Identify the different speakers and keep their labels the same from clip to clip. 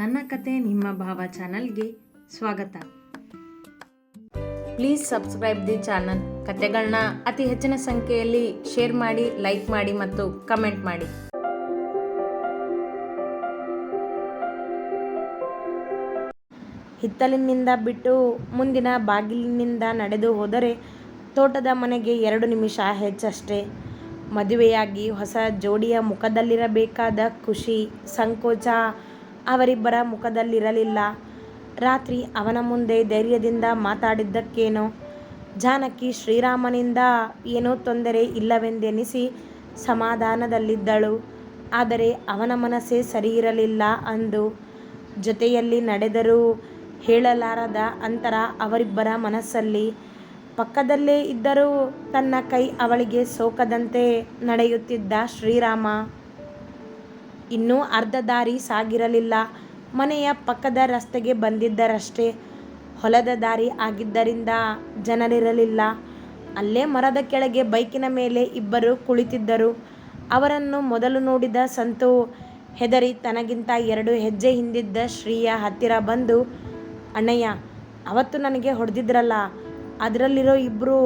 Speaker 1: ನನ್ನ ಕತೆ ನಿಮ್ಮ ಭಾವ ಚಾನಲ್ಗೆ ಸ್ವಾಗತ. Please subscribe the channel. ಕತೆಗಳನ್ನ ಅತಿ ಹೆಚ್ಚಿನ ಸಂಖ್ಯೆಯಲ್ಲಿ ಶೇರ್ ಮಾಡಿ, ಲೈಕ್ ಮಾಡಿ ಮತ್ತು ಕಮೆಂಟ್ ಮಾಡಿ.
Speaker 2: ಹಿತ್ತಲಿನಿಂದ ಬಿಟ್ಟು ಮುಂದಿನ ಬಾಗಿಲಿನಿಂದ ನಡೆದು ಹೋದರೆ ತೋಟದ ಮನೆಗೆ ಎರಡು ನಿಮಿಷ ಹೆಚ್ಚಷ್ಟೇ. ಮದುವೆಯಾಗಿ ಹೊಸ ಜೋಡಿಯ ಮುಖದಲ್ಲಿರಬೇಕಾದ ಖುಷಿ, ಸಂಕೋಚ ಅವರಿಬ್ಬರ ಮುಖದಲ್ಲಿರಲಿಲ್ಲ. ರಾತ್ರಿ ಅವನ ಮುಂದೆ ಧೈರ್ಯದಿಂದ ಮಾತಾಡಿದ್ದಕ್ಕೇನೋ. ಜಾನಕಿ ಶ್ರೀರಾಮನಿಂದ ಏನೋ ತೊಂದರೆ ಇಲ್ಲವೆಂದೆನಿಸಿ ಸಮಾಧಾನದಲ್ಲಿದ್ದಳು. ಆದರೆ ಅವನ ಮನಸ್ಸೇ ಸರಿಯಿರಲಿಲ್ಲ ಅಂದು. ಜೊತೆಯಲ್ಲಿ ನಡೆದರೂ ಹೇಳಲಾರದ ಅಂತರ ಅವರಿಬ್ಬರ ಮನಸ್ಸಲ್ಲಿ. ಪಕ್ಕದಲ್ಲೇ ಇದ್ದರೂ ತನ್ನ ಕೈ ಅವಳಿಗೆ ಸೋಕದಂತೆ ನಡೆಯುತ್ತಿದ್ದ ಶ್ರೀರಾಮ ಇನ್ನೂ ಅರ್ಧ ದಾರಿ ಸಾಗಿರಲಿಲ್ಲ. ಮನೆಯ ಪಕ್ಕದ ರಸ್ತೆಗೆ ಬಂದಿದ್ದರಷ್ಟೇ. ಹೊಲದ ದಾರಿ ಆಗಿದ್ದರಿಂದ ಜನರಿರಲಿಲ್ಲ. ಅಲ್ಲೇ ಮರದ ಕೆಳಗೆ ಬೈಕಿನ ಮೇಲೆ ಇಬ್ಬರು ಕುಳಿತಿದ್ದರು. ಅವರನ್ನು ಮೊದಲು ನೋಡಿದ ಸಂತು ಹೆದರಿ ತನಗಿಂತ ಎರಡು ಹೆಜ್ಜೆ ಹಿಂದಿದ್ದ ಶ್ರೀಯ ಹತ್ತಿರ ಬಂದು, ಅಣ್ಣಯ್ಯ, ಅವತ್ತು ನನಗೆ ಹೊಡೆದಿದ್ರಲ್ಲ, ಅದರಲ್ಲಿರೋ ಇಬ್ಬರು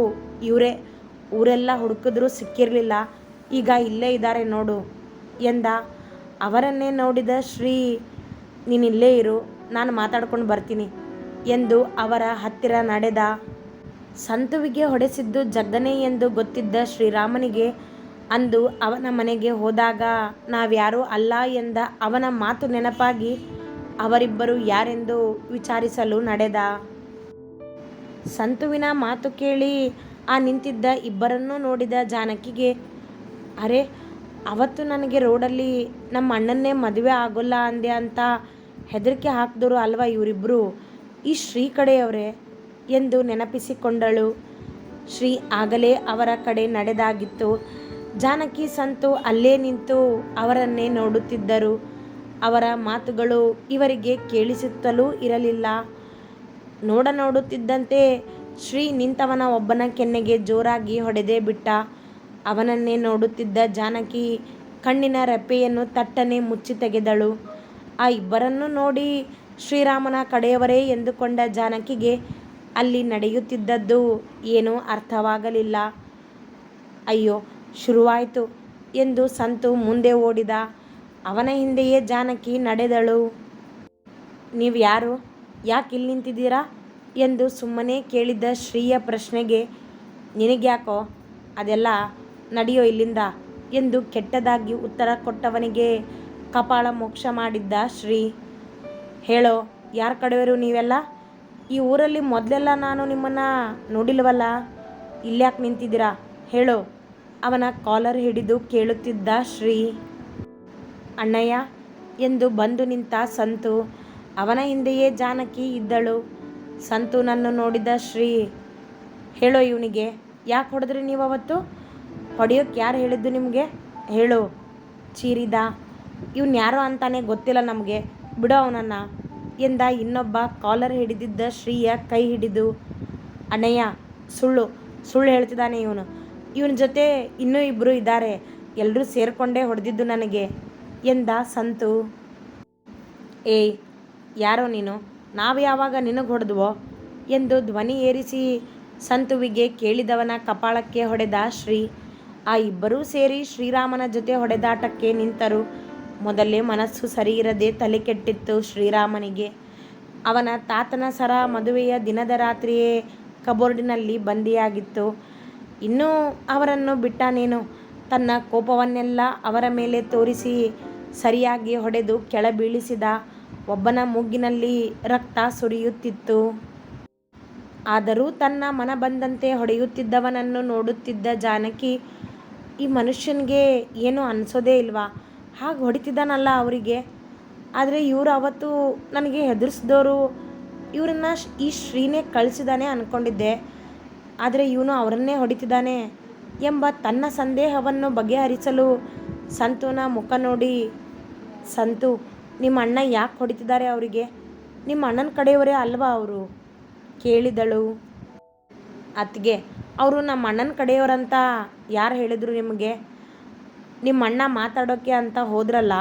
Speaker 2: ಇವರೇ, ಊರೆಲ್ಲ ಹುಡುಕಿದ್ರೂ ಸಿಕ್ಕಿರಲಿಲ್ಲ. ಈಗ ಇಲ್ಲೇ ಇದ್ದಾರೆ ನೋಡು, ಎಂದ. ಅವರನ್ನೇ ನೋಡಿದ ಶ್ರೀ ನೀನಿಲ್ಲೇ ಇರು, ನಾನು ಮಾತಾಡ್ಕೊಂಡು ಬರ್ತೀನಿ ಎಂದು ಅವರ ಹತ್ತಿರ ನಡೆದ ಸಂತುವಿಗೆ ಹೊಡೆಸಿದ್ದು ಜಗ್ಗನೆ ಎಂದು ಗೊತ್ತಿದ್ದ ಶ್ರೀರಾಮನಿಗೆ ಅಂದು ಅವನ ಮನೆಗೆ ಹೋದಾಗ, ನಾವ್ಯಾರೂ ಅಲ್ಲ ಎಂದ ಅವನ ಮಾತು ನೆನಪಾಗಿ ಅವರಿಬ್ಬರು ಯಾರೆಂದು ವಿಚಾರಿಸಲು ನಡೆದ. ಸಂತುವಿನ ಮಾತು ಕೇಳಿ ಆ ನಿಂತಿದ್ದ ಇಬ್ಬರನ್ನೂ ನೋಡಿದ ಜಾನಕಿಗೆ, ಅರೆ ಅವತ್ತು ನನಗೆ ರೋಡಲ್ಲಿ ನಮ್ಮ ಅಣ್ಣನ್ನೇ ಮದುವೆ ಆಗೋಲ್ಲ ಅಂದೆ ಅಂತ ಹೆದರಿಕೆ ಹಾಕಿದ್ರು ಅಲ್ವಾ ಇವರಿಬ್ಬರು ಈ ಶ್ರೀ ಕಡೆಯವರೇ ಎಂದು ನೆನಪಿಸಿಕೊಂಡಳು. ಶ್ರೀ ಆಗಲೇ ಅವರ ಕಡೆ ನಡೆದಾಗಿತ್ತು. ಜಾನಕಿ ಸಂತು ಅಲ್ಲೇ ನಿಂತು ಅವರನ್ನೇ ನೋಡುತ್ತಿದ್ದರು. ಅವರ ಮಾತುಗಳು ಇವರಿಗೆ ಕೇಳಿಸುತ್ತಲೂ ಇರಲಿಲ್ಲ. ನೋಡ ನೋಡುತ್ತಿದ್ದಂತೆ ಶ್ರೀ ನಿಂತವನ ಒಬ್ಬನ ಕೆನ್ನೆಗೆ ಜೋರಾಗಿ ಹೊಡೆದೇ ಬಿಟ್ಟ. ಅವನನ್ನೇ ನೋಡುತ್ತಿದ್ದ ಜಾನಕಿ ಕಣ್ಣಿನ ರೆಪ್ಪೆಯನ್ನು ತಟ್ಟನೆ ಮುಚ್ಚಿ ತೆಗೆದಳು. ಆ ಇಬ್ಬರನ್ನು ನೋಡಿ ಶ್ರೀರಾಮನ ಕಡೆಯವರೇ ಎಂದುಕೊಂಡ ಜಾನಕಿಗೆ ಅಲ್ಲಿ ನಡೆಯುತ್ತಿದ್ದದ್ದು ಏನೂ ಅರ್ಥವಾಗಲಿಲ್ಲ. ಅಯ್ಯೋ, ಶುರುವಾಯಿತು ಎಂದು ಸಂತು ಮುಂದೆ ಓಡಿದ. ಅವನ ಹಿಂದೆಯೇ ಜಾನಕಿ ನಡೆದಳು. ನೀವು ಯಾರು? ಯಾಕೆ ಇಲ್ಲಿ ನಿಂತಿದ್ದೀರಾ? ಎಂದು ಸುಮ್ಮನೆ ಕೇಳಿದ್ದ ಶ್ರೀಯ ಪ್ರಶ್ನೆಗೆ, ನಿನಗ್ಯಾಕೋ? ಅದೆಲ್ಲ ನಡೆಯೋ ಇಲ್ಲಿಂದ? ಎಂದು ಕೆಟ್ಟದಾಗಿ ಉತ್ತರ ಕೊಟ್ಟವನಿಗೆ ಕಪಾಳ ಮೋಕ್ಷ ಮಾಡಿದ್ದ ಶ್ರೀ. ಹೇಳೋ, ಯಾರ ಕಡೆಯವರು ನೀವೆಲ್ಲ? ಈ ಊರಲ್ಲಿ ಮೊದಲೆಲ್ಲ ನಾನು ನಿಮ್ಮನ್ನು ನೋಡಿಲ್ವಲ್ಲ? ಇಲ್ಯಾಕೆ ನಿಂತಿದ್ದೀರಾ? ಹೇಳೋ, ಅವನ ಕಾಲರ್ ಹಿಡಿದು ಕೇಳುತ್ತಿದ್ದ ಶ್ರೀ. ಅಣ್ಣಯ್ಯ, ಎಂದು ಬಂದು ನಿಂತ ಸಂತು, ಅವನ ಹಿಂದೆಯೇ ಜಾನಕಿ ಇದ್ದಳು. ಸಂತು ನನ್ನ ನೋಡಿದ ಶ್ರೀ, ಹೇಳೋ ಇವನಿಗೆ, ಯಾಕೆ ಹೊಡೆದ್ರಿ ನೀವು ಅವತ್ತು? ಹೊಡೆಯೋಕ್ಕೆ ಯಾರು ಹೇಳಿದ್ದು ನಿಮಗೆ? ಹೇಳು. ಚೀರಿದ. ಇವನು ಯಾರೋ ಅಂತಾನೆ ಗೊತ್ತಿಲ್ಲ ನಮಗೆ. ಬಿಡು ಅವನನ್ನ. ಎಂದ ಇನ್ನೊಬ್ಬ ಕಾಲರ್ ಹಿಡಿದಿದ್ದ ಶ್ರೀಯ ಕೈ ಹಿಡಿದು ಅಣ್ಣಯ್ಯ ಸುಳ್ಳು. ಸುಳ್ಳು ಹೇಳ್ತಿದ್ದಾನೆ ಇವನು. ಇವನ ಜೊತೆ ಇನ್ನೂ ಇಬ್ಬರು ಇದ್ದಾರೆ. ಎಲ್ಲರೂ ಸೇರಿಕೊಂಡೇ ಹೊಡೆದಿದ್ದು ನನಗೆ. ಎಂದ ಸಂತು. ಏಯ್, ಯಾರೋ ನೀನು? ನಾವು ಯಾವಾಗ ನಿನಗೆ ಹೊಡೆದ್ವೋ? ಎಂದು ಧ್ವನಿ ಏರಿಸಿ ಸಂತುವಿಗೆ ಕೇಳಿದವನ ಕಪಾಳಕ್ಕೆ ಹೊಡೆದ ಶ್ರೀ. ಆ ಇಬ್ಬರೂ ಸೇರಿ ಶ್ರೀರಾಮನ ಜೊತೆ ಹೊಡೆದಾಟಕ್ಕೆ ನಿಂತರು. ಮೊದಲೇ ಮನಸ್ಸು ಸರಿಯಿರದೆ ತಲೆ ಕೆಟ್ಟಿತ್ತು ಶ್ರೀರಾಮನಿಗೆ. ಅವನ ತಾತನ ಸರ ಮದುವೆಯ ದಿನದ ರಾತ್ರಿಯೇ ಕಬೋರ್ಡಿನಲ್ಲಿ ಬಂದಿಯಾಗಿತ್ತು. ಇನ್ನೂ ಅವರನ್ನು ಬಿಟ್ಟಾನೇನು ತನ್ನ ಕೋಪವನ್ನೆಲ್ಲ ಅವರ ಮೇಲೆ ತೋರಿಸಿ ಸರಿಯಾಗಿ ಹೊಡೆದು ಕೆಳ ಬೀಳಿಸಿದ ಒಬ್ಬನ ಮೂಗಿನಲ್ಲಿ ರಕ್ತ ಸುರಿಯುತ್ತಿತ್ತು. ಆದರೂ ತನ್ನ ಮನ ಬಂದಂತೆ ಹೊಡೆಯುತ್ತಿದ್ದವನನ್ನು ನೋಡುತ್ತಿದ್ದ ಜಾನಕಿ ಈ ಮನುಷ್ಯನಿಗೆ ಏನು ಅನಿಸೋದೇ ಇಲ್ವಾ? ಹಾಗೆ ಹೊಡಿತಿದ್ದಾನಲ್ಲ ಅವರಿಗೆ. ಆದರೆ ಇವರು ಅವತ್ತು ನನಗೆ ಹೆದರ್ಸಿದವರು ಇವರನ್ನ ಈ ಶ್ರೀನೇ ಕಳಿಸಿದಾನೆ ಅಂದ್ಕೊಂಡಿದ್ದೆ ಆದರೆ ಇವನು ಅವರನ್ನೇ ಹೊಡಿತಿದ್ದಾನೆ ಎಂಬ ತನ್ನ ಸಂದೇಹವನ್ನು ಬಗೆಹರಿಸಲು ಸಂತುನ ಮುಖ ನೋಡಿ, ಸಂತು ನಿಮ್ಮ ಅಣ್ಣ ಯಾಕೆ ಹೊಡಿತಿದ್ದಾರೆ ಅವರಿಗೆ? ನಿಮ್ಮ ಅಣ್ಣನ ಕಡೆಯವರೇ ಅಲ್ವಾ ಅವರು? ಕೇಳಿದಳು. ಅತ್ತಿಗೆ ಅವರು ನಮ್ಮ ಅಣ್ಣನ ಕಡೆಯವರಂತ ಯಾರು ಹೇಳಿದರು ನಿಮಗೆ? ನಿಮ್ಮ ಅಣ್ಣ ಮಾತಾಡೋಕ್ಕೆ ಅಂತ ಹೋದ್ರಲ್ಲ,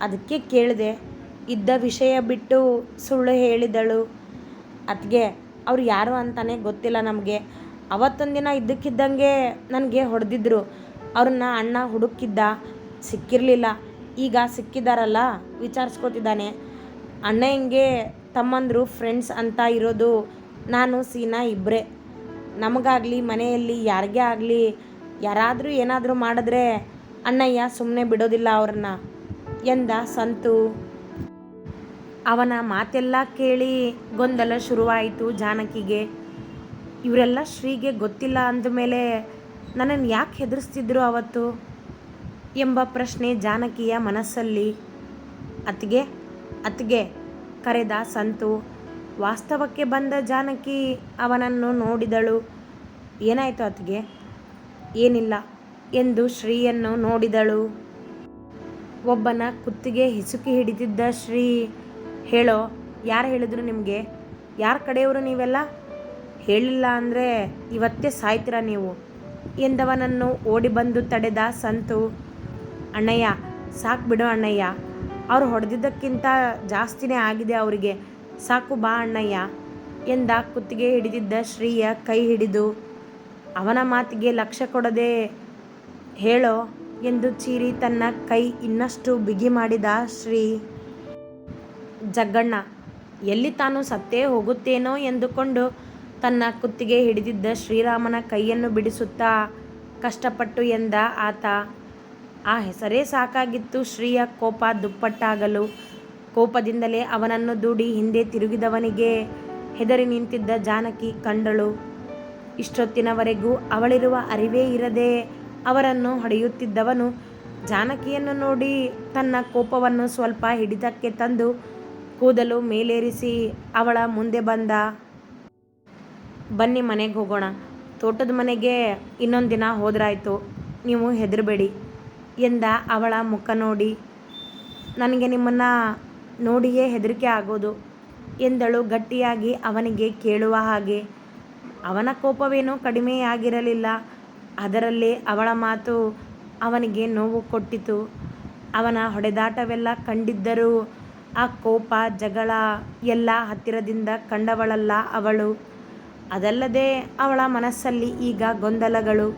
Speaker 2: ಅದಕ್ಕೆ ಕೇಳಿದೆ. ಇದ್ದ ವಿಷಯ ಬಿಟ್ಟು ಸುಳ್ಳು ಹೇಳಿದಳು. ಅದಕ್ಕೆ ಅವ್ರು ಯಾರು ಅಂತಲೇ ಗೊತ್ತಿಲ್ಲ ನಮಗೆ. ಅವತ್ತೊಂದಿನ ಇದ್ದಕ್ಕಿದ್ದಂಗೆ ನನಗೆ ಹೊಡೆದಿದ್ರು. ಅವ್ರನ್ನ ಅಣ್ಣ ಹುಡುಕಿದ್ದ ಸಿಕ್ಕಿರಲಿಲ್ಲ. ಈಗ ಸಿಕ್ಕಿದಾರಲ್ಲ, ವಿಚಾರಿಸ್ಕೋತಿದ್ದಾನೆ. ಅಣ್ಣ ಹಿಂಗೆ ತಮ್ಮಂದರು ಫ್ರೆಂಡ್ಸ್ ಅಂತ ಇರೋದು ನಾನು ಸೀನಾ ಇಬ್ಬರೇ ನಮಗಾಗಲಿ, ಮನೆಯಲ್ಲಿ ಯಾರಿಗೇ ಆಗಲಿ, ಯಾರಾದರೂ ಏನಾದರೂ ಮಾಡಿದ್ರೆ ಅಣ್ಣಯ್ಯ ಸುಮ್ಮನೆ ಬಿಡೋದಿಲ್ಲ ಅವ್ರನ್ನ ಎಂದ ಸಂತು. ಅವನ ಮಾತೆಲ್ಲ ಕೇಳಿ ಗೊಂದಲ ಶುರುವಾಯಿತು ಜಾನಕಿಗೆ. ಇವರೆಲ್ಲ ಶ್ರೀಗೆ ಗೊತ್ತಿಲ್ಲ ಅಂದಮೇಲೆ ನನ್ನನ್ನು ಯಾಕೆ ಹೆದರಿಸ್ತಿದ್ರು ಅವತ್ತು ಎಂಬ ಪ್ರಶ್ನೆ ಜಾನಕಿಯ ಮನಸ್ಸಲ್ಲಿ. ಅತ್ಗೆ ಅತ್ಗೆ ಕರೆದ ಸಂತು. ವಾಸ್ತವಕ್ಕೆ ಬಂದ ಜಾನಕಿ ಅವನನ್ನು ನೋಡಿದಳು. ಏನಾಯಿತು ಆತಗೆ? ಏನಿಲ್ಲ ಎಂದು ಶ್ರೀಯನ್ನು ನೋಡಿದಳು. ಒಬ್ಬನ ಕುತ್ತಿಗೆ ಹಿಸುಕಿ ಹಿಡಿದಿದ್ದ ಶ್ರೀ, ಹೇಳೋ, ಯಾರು ಹೇಳಿದ್ರು ನಿಮಗೆ? ಯಾರ ಕಡೆಯವರು ನೀವೆಲ್ಲ? ಹೇಳಿಲ್ಲ ಅಂದರೆ ಇವತ್ತೇ ಸಾಯ್ತೀರ ನೀವು? ಎಂದವನನ್ನು ಓಡಿ ಬಂದು ತಡೆದ ಸಂತು, ಅಣ್ಣಯ್ಯ, ಸಾಕು ಬಿಡು ಅಣ್ಣಯ್ಯ. ಅವ್ರು ಹೊಡೆದಿದ್ದಕ್ಕಿಂತ ಜಾಸ್ತಿನೇ ಆಗಿದೆ ಅವರಿಗೆ. ಸಾಕು ಬಾ ಅಣ್ಣಯ್ಯ ಎಂದ ಕುತ್ತಿಗೆ ಹಿಡಿದಿದ್ದ ಶ್ರೀಯ ಕೈ ಹಿಡಿದು. ಅವನ ಮಾತಿಗೆ ಲಕ್ಷ್ಯ ಕೊಡದೆ ಹೇಳೋ ಎಂದು ಚೀರಿ ತನ್ನ ಕೈ ಇನ್ನಷ್ಟು ಬಿಗಿ ಮಾಡಿದ ಶ್ರೀ. ಜಗ್ಗಣ್ಣ, ಎಲ್ಲಿ ತಾನು ಸತ್ತೇ ಹೋಗುತ್ತೇನೋ ಎಂದುಕೊಂಡು ತನ್ನ ಕುತ್ತಿಗೆ ಹಿಡಿದಿದ್ದ ಶ್ರೀರಾಮನ ಕೈಯನ್ನು ಬಿಡಿಸುತ್ತಾ ಕಷ್ಟಪಟ್ಟು ಎಂದ ಆತ. ಆ ಹೆಸರೇ ಸಾಕಾಗಿತ್ತು ಶ್ರೀಯ ಕೋಪ ದುಪ್ಪಟ್ಟಾಗಲು. ಕೋಪದಿಂದಲೇ ಅವನನ್ನು ದೂಡಿ ಹಿಂದೆ ತಿರುಗಿದವನಿಗೆ ಹೆದರಿ ನಿಂತಿದ್ದ ಜಾನಕಿ ಕಂಡಳು. ಇಷ್ಟೊತ್ತಿನವರೆಗೂ ಅವಳಿರುವ ಅರಿವೇ ಇರದೆ ಅವರನ್ನು ಹೊಡೆಯುತ್ತಿದ್ದವನು ಜಾನಕಿಯನ್ನು ನೋಡಿ ತನ್ನ ಕೋಪವನ್ನು ಸ್ವಲ್ಪ ಹಿಡಿತಕ್ಕೆ ತಂದು ಕೂದಲು ಮೇಲೇರಿಸಿ ಅವಳ ಮುಂದೆ ಬಂದ, ಬನ್ನಿ ಮನೆಗೆ ಹೋಗೋಣ. ತೋಟದ ಮನೆಗೆ ಇನ್ನೊಂದು ದಿನ ಹೋದ್ರಾಯ್ತು. ನೀವು ಹೆದರಬೇಡಿ ಎಂದ ಅವಳ ಮುಖ ನೋಡಿ. ನನಗೆ ನಿಮ್ಮನ್ನು ನೋಡಿಯೇ ಹೆದರಿಕೆ ಆಗೋದು ಎಂದಳು ಗಟ್ಟಿಯಾಗಿ ಅವನಿಗೆ ಕೇಳುವ ಹಾಗೆ. ಅವನ ಕೋಪವೇನೂ ಕಡಿಮೆಯಾಗಿರಲಿಲ್ಲ. ಅದರಲ್ಲೇ ಅವಳ ಮಾತು ಅವನಿಗೆ ನೋವು ಕೊಟ್ಟಿತು. ಅವನ ಹೊಡೆದಾಟವೆಲ್ಲ ಕಂಡಿದ್ದರೂ ಆ ಕೋಪ, ಜಗಳ ಎಲ್ಲ ಹತ್ತಿರದಿಂದ ಕಂಡವಳಲ್ಲ ಅವಳು. ಅದಲ್ಲದೆ ಅವಳ ಮನಸ್ಸಲ್ಲಿ ಈಗ ಗೊಂದಲಗಳು.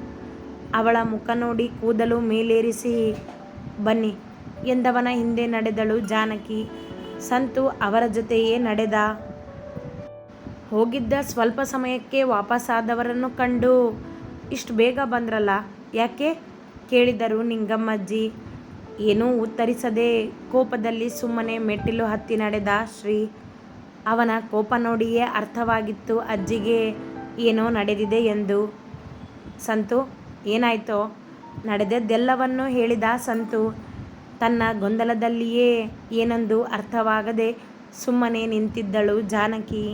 Speaker 2: ಅವಳ ಮುಖ ನೋಡಿ ಕೂದಲು ಮೇಲೇರಿಸಿ, ಬನ್ನಿ ಎಂದವನ ಹಿಂದೆ ನಡೆದಳು ಜಾನಕಿ. ಸಂತು ಅವರ ಜೊತೆಯೇ ನಡೆದ. ಹೋಗಿದ್ದ ಸ್ವಲ್ಪ ಸಮಯಕ್ಕೆ ವಾಪಸ್ಸಾದವರನ್ನು ಕಂಡು ಇಷ್ಟು ಬೇಗ ಬಂದ್ರಲ್ಲ? ಯಾಕೆ? ಕೇಳಿದರು ನಿಂಗಮ್ಮಜ್ಜಿ. ಏನೂ ಉತ್ತರಿಸದೆ ಕೋಪದಲ್ಲಿ ಸುಮ್ಮನೆ ಮೆಟ್ಟಿಲು ಹತ್ತಿ ನಡೆದ ಶ್ರೀ. ಅವನ ಕೋಪ ನೋಡಿಯೇ ಅರ್ಥವಾಗಿತ್ತು ಅಜ್ಜಿಗೆ ಏನೋ ನಡೆದಿದೆ ಎಂದು. ಸಂತು, ಏನಾಯ್ತೋ? ನಡೆದದ್ದೆಲ್ಲವನ್ನೂ ಹೇಳಿದ ಸಂತು ತನ್ನ ಗೊಂದಲದಲ್ಲಿಯೇ ಏನೊಂದು ಅರ್ಥವಾಗದೆ ಸುಮ್ಮನೆ ನಿಂತಿದ್ದಳು ಜಾನಕಿ.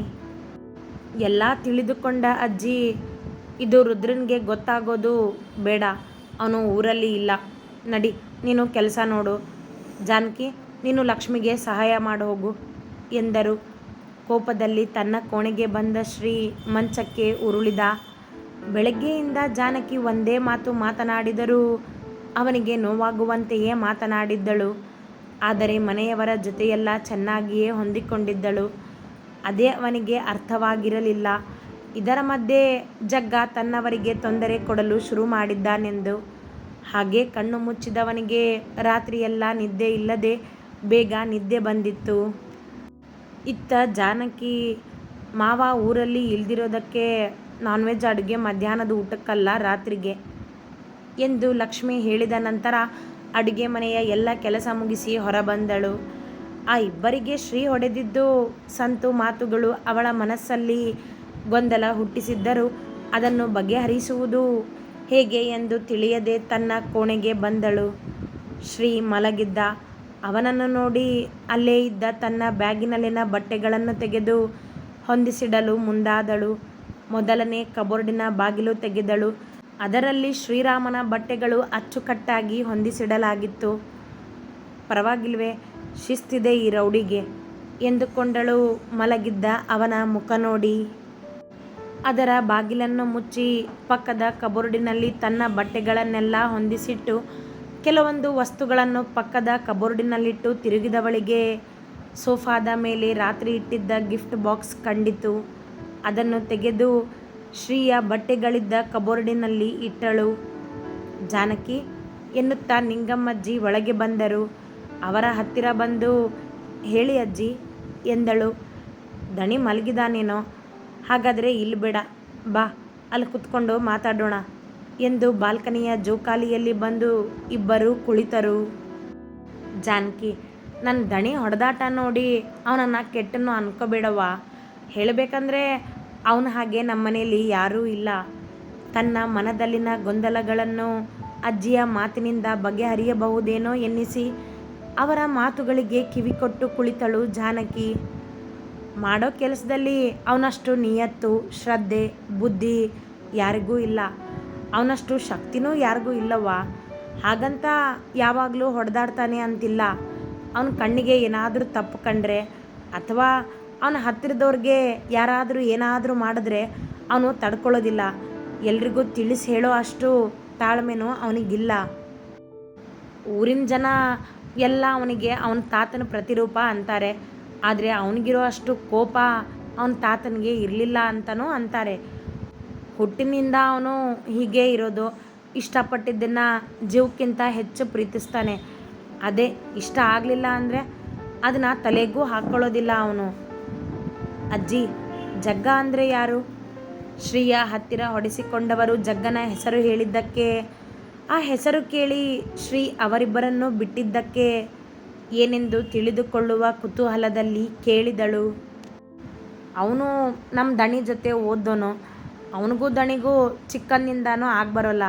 Speaker 2: ಎಲ್ಲ ತಿಳಿದುಕೊಂಡ ಅಜ್ಜಿ, ಇದು ರುದ್ರನಿಗೆ ಗೊತ್ತಾಗೋದು ಬೇಡ, ಅವನು ಊರಲ್ಲಿ ಇಲ್ಲ. ನಡಿ, ನೀನು ಕೆಲಸ ನೋಡು. ಜಾನಕಿ, ನೀನು ಲಕ್ಷ್ಮಿಗೆ ಸಹಾಯ ಮಾಡಿ ಹೋಗು ಎಂದರು. ಕೋಪದಲ್ಲಿ ತನ್ನ ಕೋಣೆಗೆ ಬಂದ ಶ್ರೀ ಮಂಚಕ್ಕೆ ಉರುಳಿದ. ಬೆಳಗ್ಗೆಯಿಂದ ಜಾನಕಿ ಒಂದೇ ಮಾತು ಮಾತನಾಡಿದರೂ ಅವನಿಗೆ ನೋವಾಗುವಂತೆಯೇ ಮಾತನಾಡಿದ್ದಳು. ಆದರೆ ಮನೆಯವರ ಜೊತೆಯೆಲ್ಲ ಚೆನ್ನಾಗಿಯೇ ಹೊಂದಿಕೊಂಡಿದ್ದಳು. ಅದೇ ಅವನಿಗೆ ಅರ್ಥವಾಗಿರಲಿಲ್ಲ. ಇದರ ಮಧ್ಯೆ ಜಗ್ಗ ತನ್ನವರಿಗೆ ತೊಂದರೆ ಕೊಡಲು ಶುರು ಮಾಡಿದ್ದಾನೆಂದು. ಹಾಗೆ ಕಣ್ಣು ಮುಚ್ಚಿದವನಿಗೆ ರಾತ್ರಿಯೆಲ್ಲ ನಿದ್ದೆ ಇಲ್ಲದೆ ಬೇಗ ನಿದ್ದೆ ಬಂದಿತ್ತು. ಇತ್ತ ಜಾನಕಿ, ಮಾವ ಊರಲ್ಲಿ ಇಲ್ದಿರೋದಕ್ಕೆ ನಾನ್ ವೆಜ್ ಅಡುಗೆ ಮಧ್ಯಾಹ್ನದ ಊಟಕ್ಕಲ್ಲ ರಾತ್ರಿಗೆ. ಎಂದು ಲಕ್ಷ್ಮಿ ಹೇಳಿದ ನಂತರ ಅಡುಗೆ ಮನೆಯ ಎಲ್ಲ ಕೆಲಸ ಮುಗಿಸಿ ಹೊರಬಂದಳು. ಆ ಇಬ್ಬರಿಗೆ ಶ್ರೀ ಹೊಡೆದಿದ್ದು ಸಂತು ಮಾತುಗಳು ಅವಳ ಮನಸ್ಸಲ್ಲಿ ಗೊಂದಲ ಹುಟ್ಟಿಸಿದ್ದರೂ. ಅದನ್ನು ಬಗೆಹರಿಸುವುದು ಹೇಗೆ ಎಂದು ತಿಳಿಯದೆ ತನ್ನ ಕೋಣೆಗೆ ಬಂದಳು. ಶ್ರೀ ಮಲಗಿದ್ದ. ಅವನನ್ನು ನೋಡಿ ಅಲ್ಲೇ ಇದ್ದ ತನ್ನ ಬ್ಯಾಗಿನಲ್ಲಿನ ಬಟ್ಟೆಗಳನ್ನು ತೆಗೆದು ಹೊಂದಿಸಿಡಲು ಮುಂದಾದಳು. ಮೊದಲನೇ ಕಬೋರ್ಡಿನ ಬಾಗಿಲು ತೆಗೆದಳು. ಅದರಲ್ಲಿ ಶ್ರೀರಾಮನ ಬಟ್ಟೆಗಳು ಅಚ್ಚುಕಟ್ಟಾಗಿ ಹೊಂದಿಸಿಡಲಾಗಿತ್ತು. ಪರವಾಗಿಲ್ವೇ, ಶಿಸ್ತಿದೆ ಈ ರೌಡಿಗೆ ಎಂದುಕೊಂಡಳು ಮಲಗಿದ್ದ ಅವನ ಮುಖ ನೋಡಿ. ಅದರ ಬಾಗಿಲನ್ನು ಮುಚ್ಚಿ ಪಕ್ಕದ ಕಬೋರ್ಡಿನಲ್ಲಿ ತನ್ನ ಬಟ್ಟೆಗಳನ್ನೆಲ್ಲ ಹೊಂದಿಸಿಟ್ಟು ಕೆಲವೊಂದು ವಸ್ತುಗಳನ್ನು ಪಕ್ಕದ ಕಬೋರ್ಡಿನಲ್ಲಿಟ್ಟು ತಿರುಗಿದವಳಿಗೆ ಸೋಫಾದ ಮೇಲೆ ರಾತ್ರಿ ಇಟ್ಟಿದ್ದ ಗಿಫ್ಟ್ ಬಾಕ್ಸ್ ಕಂಡಿತು. ಅದನ್ನು ತೆಗೆದು ಶ್ರೀಯ ಬಟ್ಟೆಗಳಿದ್ದ ಕಬೋರ್ಡಿನಲ್ಲಿ ಇಟ್ಟಳು. ಜಾನಕಿ ಎನ್ನುತ್ತಾ ನಿಂಗಮ್ಮಜ್ಜಿ ಒಳಗೆ ಬಂದರು. ಅವರ ಹತ್ತಿರ ಬಂದು ಹೇಳಿ ಅಜ್ಜಿ ಎಂದಳು. ದಣಿ ಮಲಗಿದಾನೇನೋ? ಹಾಗಾದರೆ ಇಲ್ಲಿ ಬೇಡ. ಬಾ, ಅಲ್ಲಿ ಕುತ್ಕೊಂಡು ಮಾತಾಡೋಣ ಎಂದು ಬಾಲ್ಕನಿಯ ಜೋಕಾಲಿಯಲ್ಲಿ ಬಂದು ಇಬ್ಬರು ಕುಳಿತರು. ಜಾನಕಿ ನನ್ನ ದಣಿ ಹೊಡೆದಾಟ ನೋಡಿ ಅವನನ್ನು ಕೆಟ್ಟನ್ನು ಅನ್ಕೋಬೇಡವ್ವ. ಹೇಳಬೇಕಂದ್ರೆ ಅವನ ಹಾಗೆ ನಮ್ಮನೇಲಿ ಯಾರೂ ಇಲ್ಲ. ತನ್ನ ಮನದಲ್ಲಿನ ಗೊಂದಲಗಳನ್ನು ಅಜ್ಜಿಯ ಮಾತಿನಿಂದ ಬಗೆಹರಿಯಬಹುದೇನೋ ಎನ್ನಿಸಿ ಅವರ ಮಾತುಗಳಿಗೆ ಕಿವಿಕೊಟ್ಟು ಕುಳಿತಳು ಜಾನಕಿ. ಮಾಡೋ ಕೆಲಸದಲ್ಲಿ ಅವನಷ್ಟು ನಿಯತ್ತು, ಶ್ರದ್ಧೆ, ಬುದ್ಧಿ ಯಾರಿಗೂ ಇಲ್ಲ. ಅವನಷ್ಟು ಶಕ್ತಿನೂ ಯಾರಿಗೂ ಇಲ್ಲವ್ವ. ಹಾಗಂತ ಯಾವಾಗಲೂ ಹೊಡೆದಾಡ್ತಾನೆ ಅಂತಿಲ್ಲ. ಅವನ ಕಣ್ಣಿಗೆ ಏನಾದರೂ ತಪ್ಪು ಕಂಡ್ರೆ ಅಥವಾ ಅವನ ಹತ್ತಿರದವ್ರಿಗೆ ಯಾರಾದರೂ ಏನಾದರೂ ಮಾಡಿದ್ರೆ ಅವನು ತಡ್ಕೊಳ್ಳೋದಿಲ್ಲ. ಎಲ್ರಿಗೂ ತಿಳಿಸಿ ಹೇಳೋ ಅಷ್ಟು ತಾಳ್ಮೆನೂ ಅವನಿಗಿಲ್ಲ. ಊರಿನ ಜನ ಎಲ್ಲ ಅವನಿಗೆ ಅವನ ತಾತನ ಪ್ರತಿರೂಪ ಅಂತಾರೆ. ಆದರೆ ಅವನಿಗಿರೋ ಅಷ್ಟು ಕೋಪ ಅವನ ತಾತನಿಗೆ ಇರಲಿಲ್ಲ ಅಂತಲೂ ಅಂತಾರೆ. ಹುಟ್ಟಿನಿಂದ ಅವನು ಹೀಗೆ ಇರೋದು. ಇಷ್ಟಪಟ್ಟಿದ್ದನ್ನು ಜೀವಕ್ಕಿಂತ ಹೆಚ್ಚು ಪ್ರೀತಿಸ್ತಾನೆ. ಅದೇ ಇಷ್ಟ ಆಗಲಿಲ್ಲ ಅಂದರೆ ಅದನ್ನು ತಲೆಗೂ ಹಾಕ್ಕೊಳ್ಳೋದಿಲ್ಲ ಅವನು. ಅಜ್ಜಿ, ಜಗ್ಗ ಅಂದರೆ ಯಾರು? ಶ್ರೀಯ ಹತ್ತಿರ ಹೊಡೆಸಿಕೊಂಡವರು ಜಗ್ಗನ ಹೆಸರು ಹೇಳಿದ್ದಕ್ಕೆ, ಆ ಹೆಸರು ಕೇಳಿ ಶ್ರೀ ಅವರಿಬ್ಬರನ್ನು ಬಿಟ್ಟಿದ್ದಕ್ಕೆ ಏನೆಂದು ತಿಳಿದುಕೊಳ್ಳುವ ಕುತೂಹಲದಲ್ಲಿ ಕೇಳಿದಳು. ಅವನು ನಮ್ಮ ದಣಿ ಜೊತೆ ಓದೋನು ಅವನಿಗೂ ದಣಿಗೂ ಚಿಕ್ಕಂದಿಂದನೂ ಆಗ್ಬರೋಲ್ಲ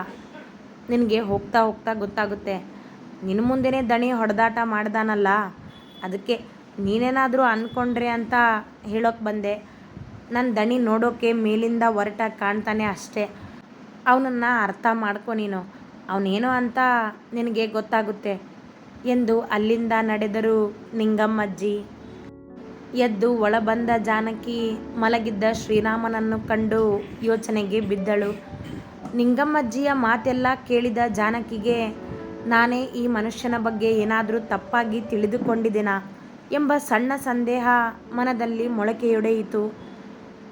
Speaker 2: ನಿನಗೆ ಹೋಗ್ತಾ ಹೋಗ್ತಾ ಗೊತ್ತಾಗುತ್ತೆ. ನಿನ್ನ ಮುಂದೆನೇ ದಣಿ ಹೊಡೆದಾಟ ಮಾಡ್ದಾನಲ್ಲ. ಅದಕ್ಕೆ ನೀನೇನಾದರೂ ಅಂದ್ಕೊಂಡ್ರೆ ಅಂತ ಹೇಳೋಕೆ ಬಂದೆ. ನನ್ನ ದಣಿ ನೋಡೋಕೆ ಮೇಲಿಂದ ಹೊರಟ ಕಾಣ್ತಾನೆ ಅಷ್ಟೇ. ಅವನನ್ನು ಅರ್ಥ ಮಾಡ್ಕೊ ನೀನು. ಅವನೇನೋ ಅಂತ ನಿನಗೆ ಗೊತ್ತಾಗುತ್ತೆ. ಎಂದು ಅಲ್ಲಿಂದ ನಡೆದರು ನಿಂಗಮ್ಮಜ್ಜಿ. ಎದ್ದು ಒಳಬಂದ ಜಾನಕಿ ಮಲಗಿದ್ದ ಶ್ರೀರಾಮನನ್ನು ಕಂಡು ಯೋಚನೆಗೆ ಬಿದ್ದಳು. ನಿಂಗಮ್ಮಜ್ಜಿಯ ಮಾತೆಲ್ಲ ಕೇಳಿದ ಜಾನಕಿಗೆ, ನಾನೇ ಈ ಮನುಷ್ಯನ ಬಗ್ಗೆ ಏನಾದರೂ ತಪ್ಪಾಗಿ ತಿಳಿದುಕೊಂಡಿದ್ದೇನಾ? ಎಂಬ ಸಣ್ಣ ಸಂದೇಹ ಮನದಲ್ಲಿ ಮೊಳಕೆಯೊಡೆಯಿತು.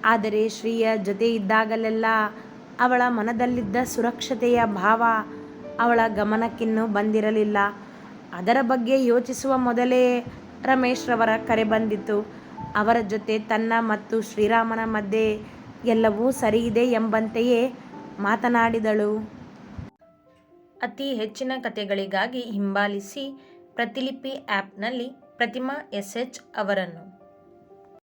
Speaker 2: ಆದರೆ ಶ್ರೀಯ ಜೊತೆ ಇದ್ದಾಗಲೆಲ್ಲ ಅವಳ ಮನದಲ್ಲಿದ್ದ ಸುರಕ್ಷತೆಯ ಭಾವ ಅವಳ ಗಮನಕ್ಕಿನ್ನೂ ಬಂದಿರಲಿಲ್ಲ. ಅದರ ಬಗ್ಗೆ ಯೋಚಿಸುವ ಮೊದಲೇ ರಮೇಶ್ರವರ ಕರೆ ಬಂದಿತು ಅವರ ಜೊತೆ ತನ್ನ ಮತ್ತು ಶ್ರೀರಾಮನ ಮಧ್ಯೆ ಎಲ್ಲವೂ ಸರಿಯಿದೆ ಎಂಬಂತೆಯೇ ಮಾತನಾಡಿದಳು.
Speaker 1: ಅತಿ ಹೆಚ್ಚಿನ ಕಥೆಗಳಿಗಾಗಿ ಹಿಂಬಾಲಿಸಿ ಪ್ರತಿಲಿಪಿ ಆ್ಯಪ್ನಲ್ಲಿ ಪ್ರತಿಮಾ ಎಸ್ ಎಚ್ ಅವರನ್ನು